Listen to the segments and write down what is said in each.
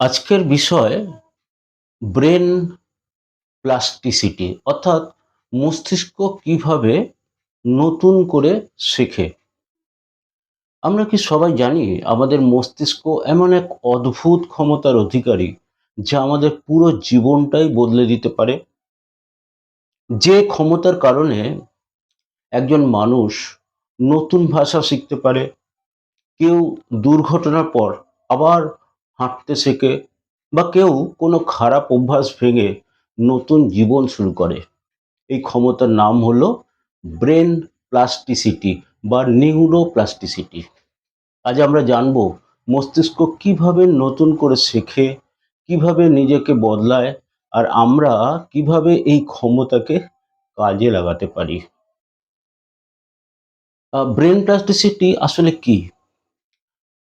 আজকের বিষয় brain plasticity, অর্থাৎ মস্তিষ্ক কীভাবে নতুন করে শেখে। আমরা কি সবাই জানি আমাদের মস্তিষ্ক এমন এক অদ্ভুত ক্ষমতার অধিকারী যা আমাদের পুরো জীবনটাই বদলে দিতে পারে? যে ক্ষমতার কারণে একজন মানুষ নতুন ভাষা শিখতে পারে, কেউ দুর্ঘটনার পর আবার হাঁটতে শেখে বা কেউ কোনো খারাপ অভ্যাস ভেঙে নতুন জীবন শুরু করে। এই ক্ষমতার নাম হলো ব্রেন প্লাস্টিসিটি বা নিউরোপ্লাস্টিসিটি। আজ আমরা জানব মস্তিষ্ক কীভাবে নতুন করে শেখে, কীভাবে নিজেকে বদলায়, আর আমরা কীভাবে এই ক্ষমতাকে কাজে লাগাতে পারি। ব্রেন প্লাস্টিসিটি আসলে কি?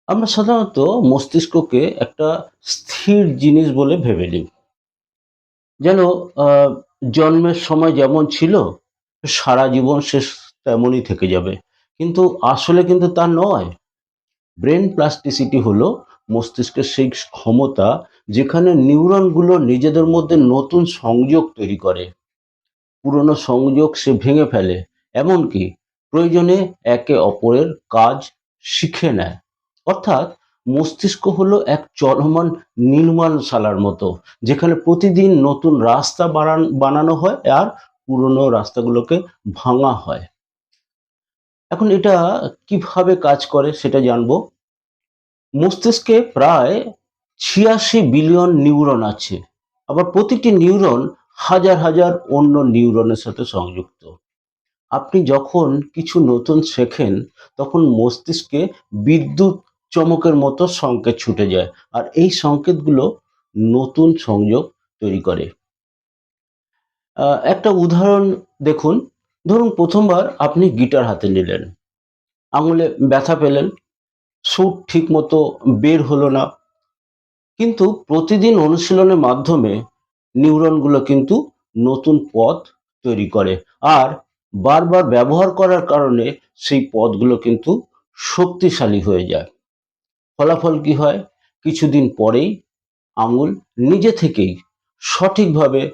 আমরা সাধারণত মস্তিষ্ককে একটা স্থির জিনিস বলে ভেবে নিই। যেন জন্মের সময় যেমন ছিল, সারা জীবন সে তেমনই থেকে যাবে। কিন্তু আসলে কিন্তু তা নয়। ব্রেন প্লাস্টিসিটি হলো মস্তিষ্কের সেই ক্ষমতা যেখানে নিউরনগুলো নিজেদের মধ্যে নতুন সংযোগ তৈরি করে। পুরনো সংযোগ সে ভেঙে ফেলে, এমনকি প্রয়োজনে একে অপরের কাজ শিখে নেয়। অর্থাৎ মস্তিষ্ক হলো এক চলমান নির্মাণশালার মতো, যেখানে প্রতিদিন নতুন রাস্তা বানান, বানানো হয় আর পুরনো রাস্তাগুলোকে ভাঙা হয়। এখন এটা কীভাবে কাজ করে সেটা জানব। মস্তিষ্কে প্রায় ছিয়াশি বিলিয়ন নিউরন আছে, আবার প্রতিটি নিউরন হাজার হাজার অন্য নিউরনের সাথে সংযুক্ত। আপনি যখন কিছু নতুন শেখেন, তখন মস্তিষ্কে বিদ্যুৎ চমকের মতো সংকেত ছুটে যায়। আর এই সংকেতগুলো নতুন সংযোগ তৈরি করে। একটা উদাহরণ দেখুন। ধরুন প্রথমবার আপনি গিটার হাতে নিলেন। আঙুলে ব্যথা পেলেন। সুর ঠিক মতো বের হলো না। কিন্তু প্রতিদিন অনুশীলনের মাধ্যমে নিউরনগুলো কিন্তু নতুন পথ তৈরি করে। আর বারবার ব্যবহার করার কারণে সেই পথগুলো কিন্তু শক্তিশালী হয়ে যায়। ফলাফল কি হয়? কিছুদিন পরেই আঙুল নিজে থেকেই সঠিকভাবে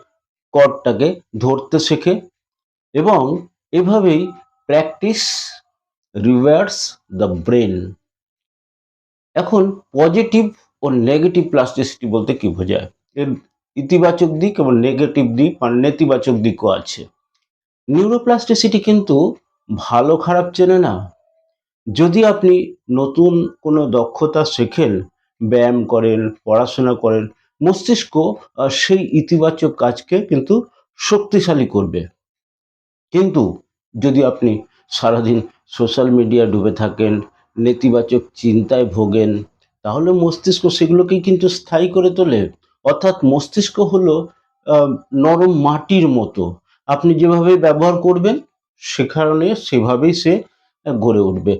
কর্ডটাকে ধরতে শেখে এবং এভাবেই প্র্যাকটিস রিভার্স দ্য ব্রেন। এখন পজিটিভ ও নেগেটিভ প্লাস্টিসিটি বলতে কি বোঝায়? এর ইতিবাচক দিক এবং নেগেটিভ দিক মানে নেতিবাচক দিকও আছে। নিউরোপ্লাস্টিসিটি কিন্তু ভালো খারাপ চেনে না। যদি আপনি নতুন কোনো দক্ষতা শেখেন, ব্যায়াম করেন, পড়াশোনা করেন, মস্তিষ্ক সেই ইতিবাচক কাজকে কিন্তু শক্তিশালী করবে। কিন্তু যদি আপনি সারাদিন সোশ্যাল মিডিয়া ডুবে থাকেন, নেতিবাচক চিন্তায় ভোগেন, তাহলে মস্তিষ্ক সেগুলোকেই কিন্তু স্থায়ী করে তোলে। অর্থাৎ মস্তিষ্ক হলো নরম মাটির মতো। আপনি যেভাবে ব্যবহার করবেন সেখানে সেভাবেই সে গড়ে উঠবে।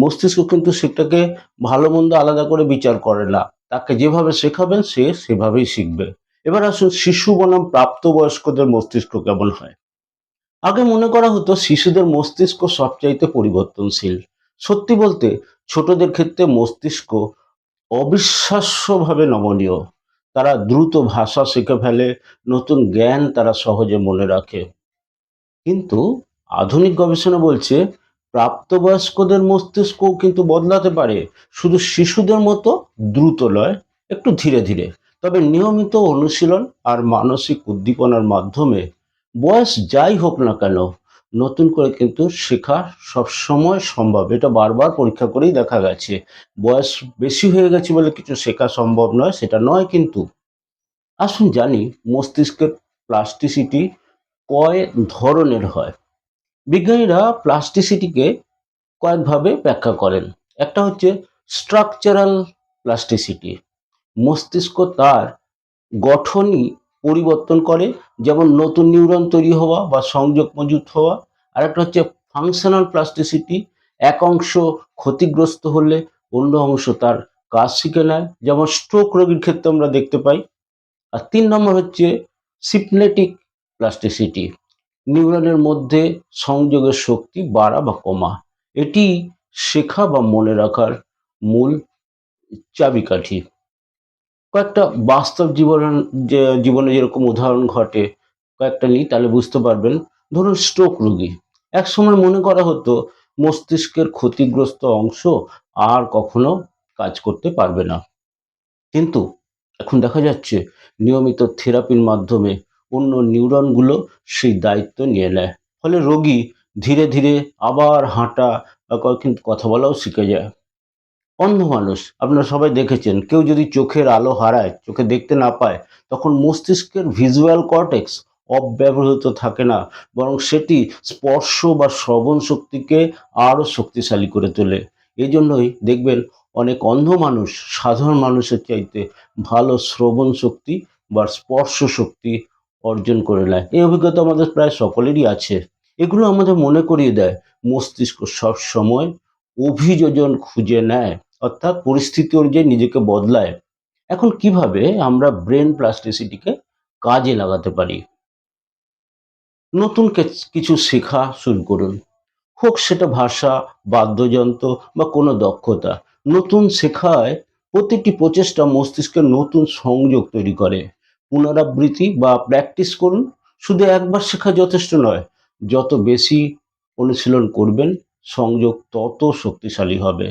মস্তিষ্ক কিন্তু সেটাকে ভালো মন্দ আলাদা করে বিচার করে না। তাকে যেভাবে শেখাবেন সে সেভাবেই শিখবে। এবার আসুন, শিশু বনাম প্রাপ্তবয়স্কদের মস্তিষ্ক কেমন হয়? আগে মনে করা হতো শিশুদের মস্তিষ্ক সবচাইতে পরিবর্তনশীল। সত্যি বলতে, ছোটদের ক্ষেত্রে মস্তিষ্ক অবিশ্বাস্যভাবে নমনীয়। তারা দ্রুত ভাষা শিখে ফেলে, নতুন জ্ঞান তারা সহজে মনে রাখে। কিন্তু আধুনিক গবেষণা বলছে প্রাপ্তবয়স্কদের মস্তিষ্কও কিন্তু বদলাতে পারে। শুধু শিশুদের মতো দ্রুত নয়, একটু ধীরে ধীরে। তবে নিয়মিত অনুশীলন আর মানসিক উদ্দীপনার মাধ্যমে বয়স যাই হোক না কেন, নতুন করে কিন্তু শেখা সবসময় সম্ভব। এটা বারবার পরীক্ষা করেই দেখা গেছে। বয়স বেশি হয়ে গেছে বলে কিছু শেখা সম্ভব নয়, সেটা নয় কিন্তু। আসুন জানি মস্তিষ্কের প্লাস্টিসিটি কয় ধরনের হয়। বিজ্ঞানীরা প্লাস্টিসিটিকে কয়েকভাবে ব্যাখ্যা করেন। একটা হচ্ছে স্ট্রাকচারাল প্লাস্টিসিটি মস্তিষ্ক তার গঠনই পরিবর্তন করে, যেমন নতুন নিউরন তৈরি হওয়া বা সংযোগ মজুত হওয়া। আর একটা হচ্ছে ফাংশনাল প্লাস্টিসিটি এক অংশ ক্ষতিগ্রস্ত হলে অন্য অংশ তার কাজ শিখে নেয়, যেমন স্ট্রোক রোগীর ক্ষেত্রে আমরা দেখতে পাই। আর তিন নম্বর হচ্ছে সিপনেটিক প্লাস্টিসিটি নিউরনের মধ্যে সংযোগের শক্তি বাড়া বা কমা। এটি শেখা বা মনে রাখার মূল চাবিকাঠি। কয়েকটা বাস্তব জীবন জীবনে যেরকম উদাহরণ ঘটে, কয়েকটা নিই, তাহলে বুঝতে পারবেন। ধরুন স্ট্রোক রোগী। এক সময় মনে করা হতো, মস্তিষ্কের ক্ষতিগ্রস্ত অংশ আর কখনো কাজ করতে পারবে না। কিন্তু এখন দেখা যাচ্ছে, নিয়মিত থেরাপির মাধ্যমে অন্য নিউরনগুলো সেই দায়িত্ব নিয়ে নেয়। ফলে রোগী ধীরে ধীরে আবার হাঁটা কিন্তু কথা বলাও শিখে যায়। অন্ধ মানুষ, আপনারা সবাই দেখেছেন, কেউ যদি চোখের আলো হারায়, চোখে দেখতে না পায়, তখন মস্তিষ্কের ভিজুয়াল কর্টেক্স অব্যবহৃত থাকে না, বরং সেটি স্পর্শ বা শ্রবণ শক্তিকে আরও শক্তিশালী করে তোলে। এই জন্যই দেখবেন অনেক অন্ধ মানুষ, সাধারণ মানুষের চাইতে ভালো শ্রবণ শক্তি বা স্পর্শ শক্তি অর্জন করে নেয়। এই অভিজ্ঞতা আমাদের প্রায় সকলেরই আছে। এগুলো আমাদের মনে করিয়ে দেয়। মস্তিষ্ক সব সময় অভিযোজন খুঁজে নেয়, অর্থাৎ পরিস্থিতি অনুযায়ী নিজেকে বদলায়। এখন কীভাবে আমরা ব্রেন প্লাস্টিসিটিকে কাজে লাগাতে পারি? নতুন কিছু শেখা শুরু করুন। হোক সেটা ভাষা, বাদ্যযন্ত্র বা কোনো দক্ষতা। নতুন শেখায় প্রতিটি প্রচেষ্টা মস্তিষ্কের নতুন সংযোগ তৈরি করে। পুনরাবৃত্তি বা প্র্যাকটিস করুন। শুধু একবার শেখা যথেষ্ট নয়, যত বেশি অনুশীলন করবেন, সংযোগ তত শক্তিশালী হবে।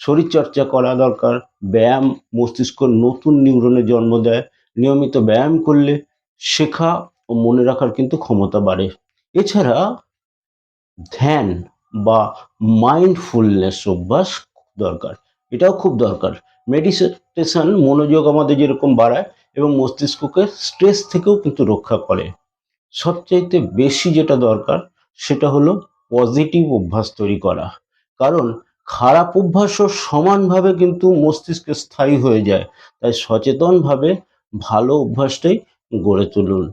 শরীরচর্চা করা দরকার, ব্যায়াম, মস্তিষ্ক নতুন নিউরনের জন্ম দেয়। নিয়মিত ব্যায়াম করলে শেখা ও মনে রাখার কিন্তু ক্ষমতা বাড়ে। এছাড়া ধ্যান বা মাইন্ডফুলনেস অভ্যাস দরকার। এটাও খুব দরকার। মেডিটেশন মনোযোগ আমাদের যেরকম বাড়ায় এবং মস্তিষ্ককে স্ট্রেস থেকেও কিন্তু রক্ষা করে। সবচাইতে বেশি যেটা দরকার, সেটা হলো পজিটিভ অভ্যাস তৈরি করা। কারণ খারাপ অভ্যাসও সমানভাবে কিন্তু মস্তিষ্কে স্থায়ী হয়ে যায়। তাই সচেতনভাবে ভালো অভ্যাসটাই গড়ে তুলুন।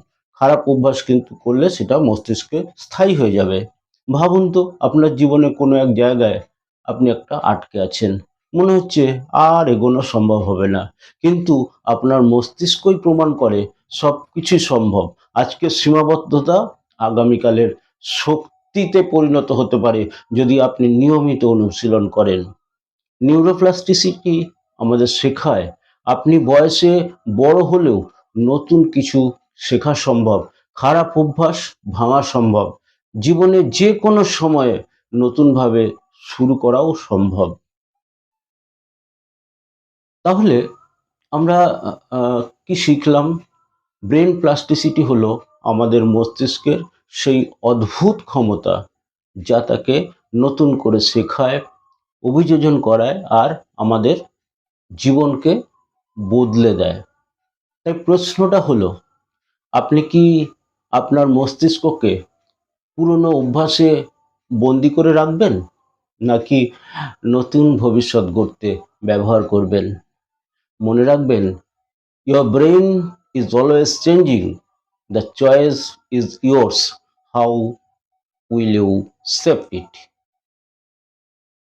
খারাপ অভ্যাস কিন্তু করলে সেটা মস্তিষ্কে স্থায়ী হয়ে যাবে। ভাবুন তো, আপনার জীবনে কোনো এক জায়গায় আপনি একটা আটকে আছেন। মনে হচ্ছে আর এগোনো সম্ভব হবে না। কিন্তু আপনার মস্তিষ্কই প্রমাণ করে সব কিছুই সম্ভব। আজকের সীমাবদ্ধতা আগামীকালের শক্তিতে পরিণত হতে পারে যদি আপনি নিয়মিত অনুশীলন করেন। নিউরোপ্লাস্টিসিটি আমাদের শেখায়? আপনি বয়সে বড় হলেও নতুন কিছু শেখা সম্ভব, খারাপ অভ্যাস ভাঙা সম্ভব, জীবনে যে কোনো সময়ে নতুনভাবে শুরু করাও সম্ভব। তাহলে আমরা কি শিখলাম? ব্রেন প্লাস্টিসিটি হলো আমাদের মস্তিষ্কের সেই অদ্ভুত ক্ষমতা যা তাকে নতুন করে শেখায়, অভিযোজন করায় আর আমাদের জীবনকে বদলে দেয়। তাই প্রশ্নটা হলো, আপনি কি আপনার মস্তিষ্ককে পুরনো অভ্যাসে বন্দি করে রাখবেন নাকি নতুন ভবিষ্যৎ গড়তে ব্যবহার করবেন? মনে রাখবেন your brain is always changing the choice is yours how will you save it